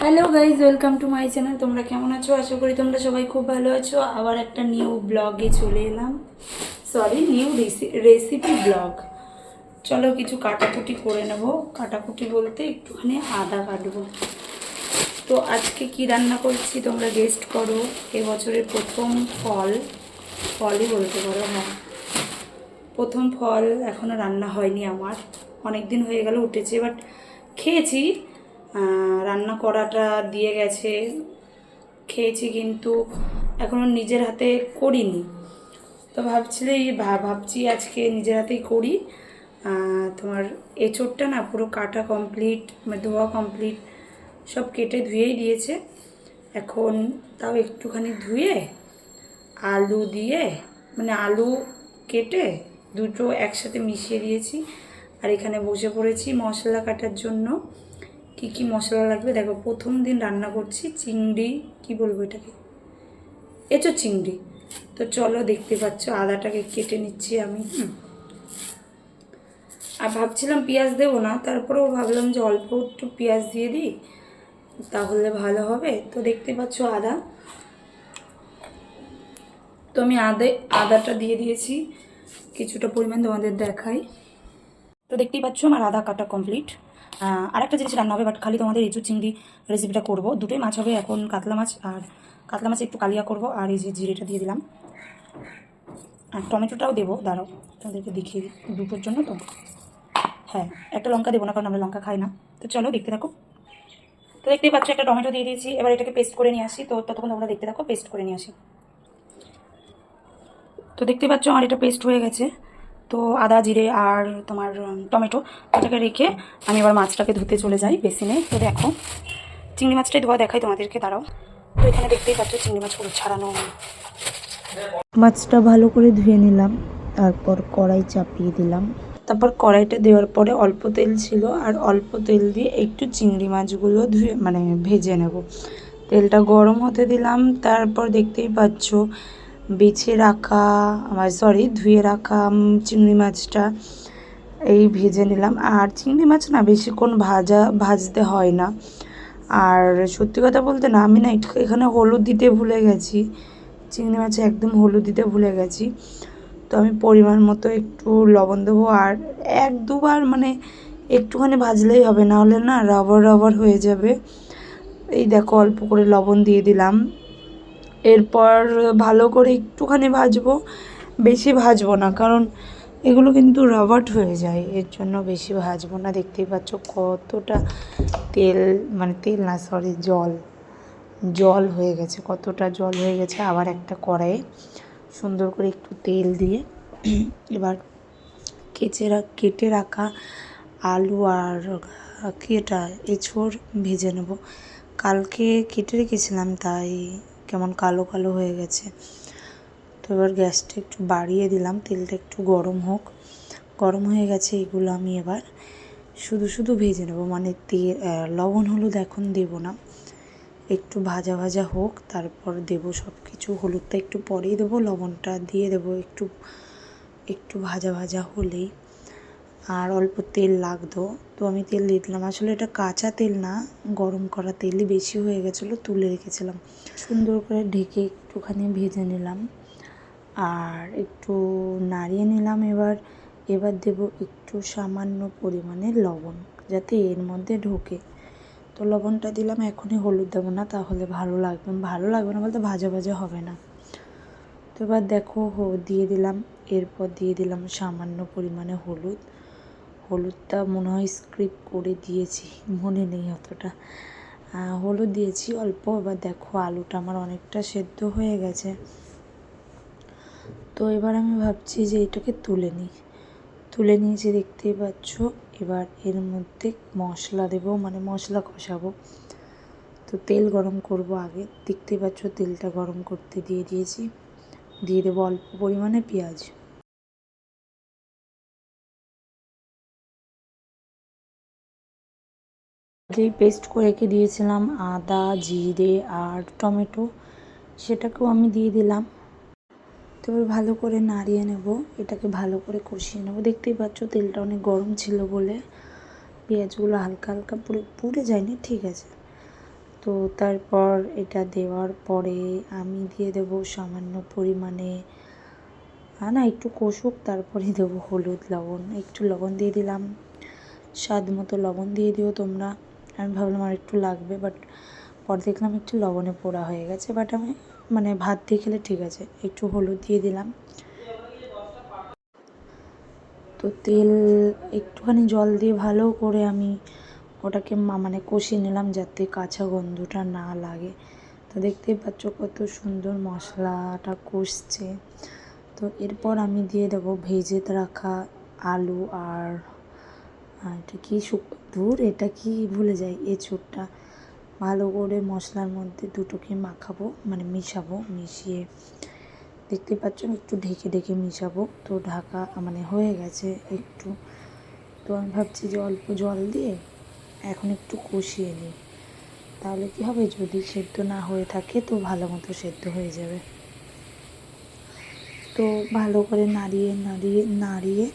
Hello guys welcome to my channel তোমরা কেমন আছো? আশা করি তোমরা সবাই খুব ভালো আছো। আবার একটা নিউ ব্লগে চলে এলাম। সরি নিউ রেসিপি ব্লগ চলো কিছু কাটাকুটি করে নেব। কাটাকুটি বলতে একটুখানি আদা কাটবো। তো আজকে কি রান্না করছি তোমরা গেস্ট করো। এবছরের প্রথম ফল। ফলই বলতে পারো হ্যাঁ। প্রথম ফল এখনও রান্না হয়নি আমার। অনেক দিন হয়ে গেল, উঠেছে। বাট খেয়েছি। রান্না করাটা দিয়ে গেছে। খেয়েছি কিন্তু এখনও নিজের হাতে করিনি। তো ভাবছিলে ভাবছি আজকে নিজের হাতেই করি। তোমার এঁচোড়টা না পুরো কাটা কমপ্লিট মানে ধোয়া কমপ্লিট সব কেটে ধুয়েই দিয়েছে। এখন তাও একটুখানি ধুয়ে, আলু দিয়ে মানে আলু কেটে দুটো একসাথে মিশিয়ে দিয়েছি। আর এখানে বসে পড়েছি মশলা কাটার জন্য। কি কি মশলা লাগবে? দেখো, প্রথম দিন রান্না করছি চিংড়ি, কি বলব এটাকে? এঁচো চিংড়ি। তো চলো দেখতে পাচ্ছ, আদাটাকে কেটে নিচ্ছি আমি। আর ভাবছিলাম পেঁয়াজ দেবো না, তারপরেও ভাবলাম যে অল্প একটু পেঁয়াজ দিয়ে দিই, তাহলে ভালো হবে। তো দেখতে পাচ্ছ আদা। তো আমি আদে, আদাটা দিয়ে দিয়েছি, কিছুটা পরিমাণ তোমাদের দেখাই। তো দেখতেই পাচ্ছ আমার আদা কাটা কমপ্লিট আর একটা জিনিস রান্না হবে বাট খালি তোমাদের ইঁচু চিংড়ি রেসিপিটা করব। দুটোই মাছ হবে এখন কাতলা মাছ, আর কাতলা মাছ একটু কালিয়া করব, আর এই যে জিরেটা দিয়ে দিলাম। আর টমেটোটাও দেবো, দাঁড়াও, তোমাদেরকে দেখিয়ে দুটোর জন্য তো। হ্যাঁ একটা লঙ্কা দেবো না, কারণ আমরা লঙ্কা খাই না। তো চলো দেখতে থাকো। তো দেখতেই পাচ্ছ, একটা টমেটো দিয়ে দিয়েছি। এবার এটাকে পেস্ট করে নিয়ে আসি। তো ততক্ষণ তোমরা দেখতে থাকো পেস্ট করে নিয়ে আসি। তো দেখতে পাচ্ছ, আমার এটা পেস্ট হয়ে গেছে। তো আদা জিরে আর তোমার টমেটো এটাকে রেখে আমি এবার মাছটাকে ধুতে চলে যাই বেসিনে। তো দেখো চিংড়ি মাছটাই ধোয়া দেখাই তোমাদেরকে দাঁড়াও। তো এখানে দেখতেই পাচ্ছ চিংড়ি মাছ ছাড়ানো। মাছটা ভালো করে ধুয়ে নিলাম তারপর কড়াই চাপিয়ে দিলাম। তারপর কড়াইটা দেওয়ার পরে অল্প তেল ছিল আর অল্প তেল দিয়ে একটু চিংড়ি মাছগুলো ধুয়ে মানে ভেজে নেব। তেলটা গরম হতে দিলাম তারপর দেখতেই পাচ্ছ বেছে রাখা, আমার সরি ধুয়ে রাখা চিংড়ি মাছটা এই ভেজে নিলাম। আর চিংড়ি মাছ না বেশিক্ষণ ভাজা, ভাজতে হয় না। আর সত্যি কথা বলতে না, আমি না এখানে হলুদ দিতে ভুলে গেছি। চিংড়ি মাছে একদম হলুদ দিতে ভুলে গেছি। তো আমি পরিমাণ মতো একটু লবণ দেবো। আর এক দুবার মানে একটুখানি ভাজলেই হবে না হলে না রবার রবার হয়ে যাবে। এই দেখো, অল্প করে লবণ দিয়ে দিলাম। এরপর ভালো করে একটুখানি ভাজবো, বেশি ভাজবো না, কারণ এগুলো কিন্তু রবার্ট হয়ে যায়, এর জন্য বেশি ভাজবো না। দেখতেই পাচ্ছ কতটা তেল মানে তেল না সরি জল। জল হয়ে গেছে, কতটা জল হয়ে গেছে আবার একটা কড়াইয়ে সুন্দর করে একটু তেল দিয়ে এবার কেচে কেটে রাখা আলু আর কেটা এঁচড় ভেজে নেব। কালকে কেটে রেখেছিলাম, তাই কেমন কালো কালো হয়ে গেছে। তো এবার গ্যাসটা একটু বাড়িয়ে দিলাম, তেলটা একটু গরম হোক। গরম হয়ে গেছে, এগুলো আমি এবার শুধু শুধু ভেজে নেব। মানে তেল লবণ, হলুদ এখন দেবো না। একটু ভাজা ভাজা হোক, তারপর দেবো সব কিছু হলুদটা একটু পরেই দেবো, লবণটা দিয়ে দেবো একটু একটু ভাজা ভাজা হলেই। আর অল্প তেল লাগতো। তো আমি তেল দিয়ে দিলাম। আসলে এটা কাঁচা তেল না, গরম করা তেলই বেশি হয়ে গেছিল, তুলে রেখেছিলাম। সুন্দর করে ঢেকে একটুখানি ভেজে নিলাম। আর একটু নাড়িয়ে নিলাম এবার। এবার দেব একটু সামান্য পরিমাণে লবণ, যাতে এর মধ্যে ঢোকে। তো লবণটা দিলাম, এখনই হলুদ দেবো না, তাহলে ভালো লাগবে। ভালো লাগবে না বলতে ভাজা ভাজা হবে না। তো এবার দেখো দিয়ে দিলাম। এরপর দিয়ে দিলাম সামান্য পরিমাণে হলুদ। হলুদটা মনে হয় স্ক্রিপ করে দিয়েছি, মনে নেই অতটা। হলুদ দিয়েছি অল্প, এবার দেখো আলুটা আমার অনেকটা সেদ্ধ হয়ে গেছে। তো এবার আমি ভাবছি যে এটাকে তুলে নিই। তুলে নিয়েছি দেখতেই পাচ্ছ, এবার এর মধ্যে মশলা দেবো মানে মশলা কষাবো। তো তেল গরম করব আগে, দেখতেই পাচ্ছ তেলটা গরম করতে দিয়ে দিয়েছি। দিয়ে দেবো অল্প পরিমাণে পেঁয়াজ। যেই পেস্ট করে রেখে দিয়েছিলাম আদা জিরে আর টমেটো সেটাকেও আমি দিয়ে দিলাম। তো ভালো করে নাড়িয়ে নেব এটাকে ভালো করে কষিয়ে নেব। দেখতেই পাচ্ছ তেলটা অনেক গরম ছিল বলে পেঁয়াজগুলো হালকা হালকা পুড়ে পুড়ে যায়নি ঠিক আছে। তো তারপর এটা দেওয়ার পরে আমি দিয়ে দেব সামান্য পরিমাণে আহ, না একটু কষুক তারপরে দেবো হলুদ লবণ। একটু লবণ দিয়ে দিলাম। স্বাদ মতো লবণ দিয়ে দিও তোমরা। আমি ভাবলাম আর একটু লাগবে বাট পরে দেখলাম একটু লবণে পোড়া হয়ে গেছে বাট আমি মানে ভাত দিয়ে খেলে ঠিক আছে, একটু হলুদ দিয়ে দিলাম। তো তেল একটুখানি জল দিয়ে ভালো করে আমি ওটাকে মানে কষিয়ে নিলাম যাতে কাঁচা গন্ধটা না লাগে। তো দেখতেই পাচ্ছ কত সুন্দর মশলাটা কষছে। তো এরপর আমি দিয়ে দেবো ভেজে রাখা আলু আর আর এটা কি শুক দূর, এটা কি ভুলে যাই এঁচোড়টা ভালো করে মশলার মধ্যে দুটোকে মাখাবো মানে মিশাবো, মিশিয়ে। দেখতে পাচ্ছ একটু ঢেকে ঢেকে মিশাবো। তো ঢাকা মানে হয়ে গেছে একটু। তো আমি ভাবছি যে অল্প জল দিয়ে এখন একটু কষিয়ে নিই। তাহলে কি হবে, যদি সেদ্ধ না হয়ে থাকে, তো ভালো মতো সেদ্ধ হয়ে যাবে। তো ভালো করে নাড়িয়ে নাড়িয়ে নাড়িয়ে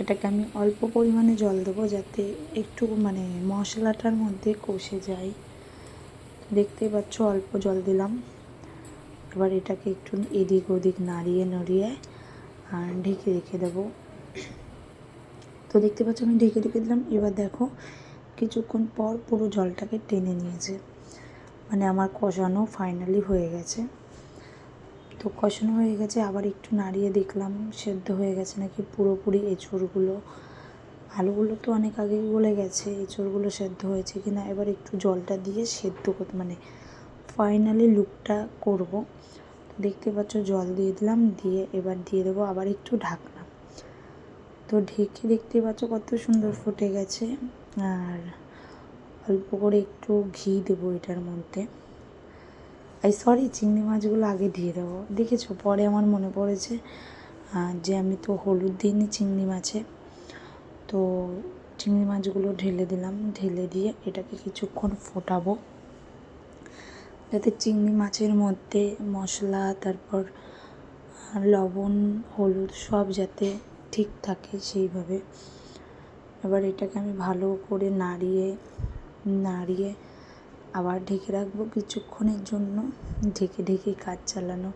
এটাকে আমি অল্প পরিমাণে জল দেবো যাতে একটু মানে মশলাটার মধ্যে কষে যায়। দেখতে পাচ্ছ অল্প জল দিলাম। এবার এটাকে একটু এদিক ওদিক নাড়িয়ে নাড়িয়ে আর ঢেকে রেখে দেবো। তো দেখতে পাচ্ছ আমি ঢেকে রেখে দিলাম। এবার দেখো কিছুক্ষণ পর পুরো জলটাকে টেনে নিয়েছে। মানে আমার কষানো ফাইনালি হয়ে গেছে। তো কষানো হয়ে গেছে, আবার একটু নাড়িয়ে দেখলাম সেদ্ধ হয়ে গেছে নাকি পুরোপুরি এঁচড়গুলো। আলুগুলো তো অনেক আগেই গলে গেছে, এঁচড়গুলো সেদ্ধ হয়েছে কি না এবার একটু জলটা দিয়ে সেদ্ধ করতে মানে ফাইনালি লুকটা করব। দেখতে পাচ্ছ জল দিয়ে দিলাম, দিয়ে এবার দিয়ে দেবো আবার একটু ঢাকনা। তো ঢেকে দেখতে পাচ্ছ কত সুন্দর ফুটে গেছে, আর অল্প করে একটু ঘি দেবো এটার মধ্যে। এই সরি চিংড়ি মাছগুলো আগে দিয়ে দেবো। দেখেছ, পরে আমার মনে পড়েছে যে আমি তো হলুদ দিইনি চিংড়ি মাছে। তো চিংড়ি মাছগুলো ঢেলে দিলাম। ঢেলে দিয়ে এটাকে কিছুক্ষণ ফোটাবো। যাতে চিংড়ি মাছের মধ্যে মশলা, তারপর লবণ, হলুদ সব যাতে ঠিক থাকে সেইভাবে। এবার এটাকে আমি ভালো করে নাড়িয়ে নাড়িয়ে আবার ঢেকে রাখব কিছুক্ষণের জন্য। ঢেকে ঢেকে কাজ চালানো।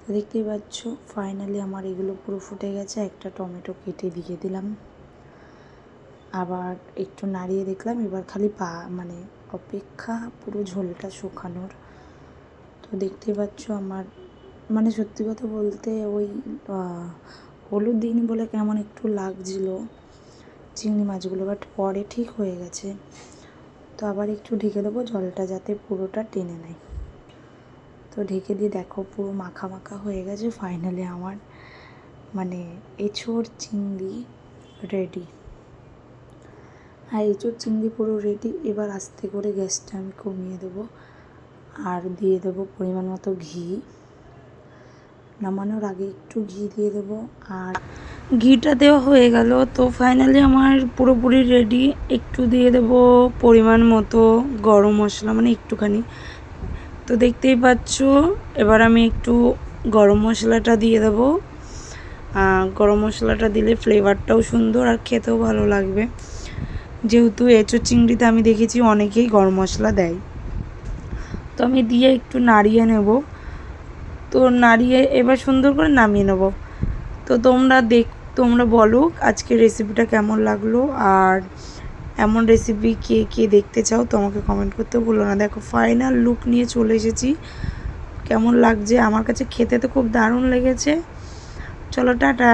তো দেখতেই পাচ্ছ ফাইনালি আমার এগুলো পুরো ফুটে গেছে। একটা টমেটো কেটে দিয়ে দিলাম। আবার একটু নাড়িয়ে দেখলাম, এবার খালি পা মানে অপেক্ষা পুরো ঝোলটা শুকানোর। তো দেখতেই পাচ্ছ আমার মানে সত্যি কথা বলতে ওই হলুদ দিন বলে কেমন একটু লাগছিল চিংড়ি মাছগুলো বাট পরে ঠিক হয়ে গেছে। তো আবার একটু ঢেকে দেবো, জলটা যাতে পুরোটা টেনে নেয়। তো ঢেকে দিয়ে দেখো পুরো মাখা মাখা হয়ে গেছে ফাইনালি আমার মানে এঁচোড় চিংড়ি রেডি হ্যাঁ এঁচোড় চিংড়ি পুরো রেডি এবার আস্তে করে গ্যাসটা আমি কমিয়ে দেবো আর দিয়ে দেবো পরিমাণ মতো ঘি। নামানোর আগে একটু ঘি দিয়ে দেবো আর ঘিটা দেওয়া হয়ে গেল, তো ফাইনালি আমার পুরোপুরি রেডি একটু দিয়ে দেবো পরিমাণ মতো গরম মশলা মানে একটুখানি। তো দেখতেই পাচ্ছ, এবার আমি একটু গরম মশলাটা দিয়ে দেবো। গরম মশলাটা দিলে ফ্লেভারটাও সুন্দর আর খেতেও ভালো লাগবে। যেহেতু এঁচো চিংড়িতে আমি দেখেছি অনেকেই গরম মশলা দেয়। তো আমি দিয়ে একটু নাড়িয়ে নেব। তো নাড়িয়ে, এবার সুন্দর করে নামিয়ে নেব। তো তোমরা দেখ তোমরা বলো আজকে রেসিপিটা কেমন লাগল? আর এমন রেসিপি কে কে দেখতে চাও তোমাকে কমেন্ট করতে ভুলো না। দেখো ফাইনাল লুক নিয়ে চলে এসেছি। কেমন লাগছে? আমার কাছে খেতে তো খুব দারুণ লেগেছে। চলো, টাটা!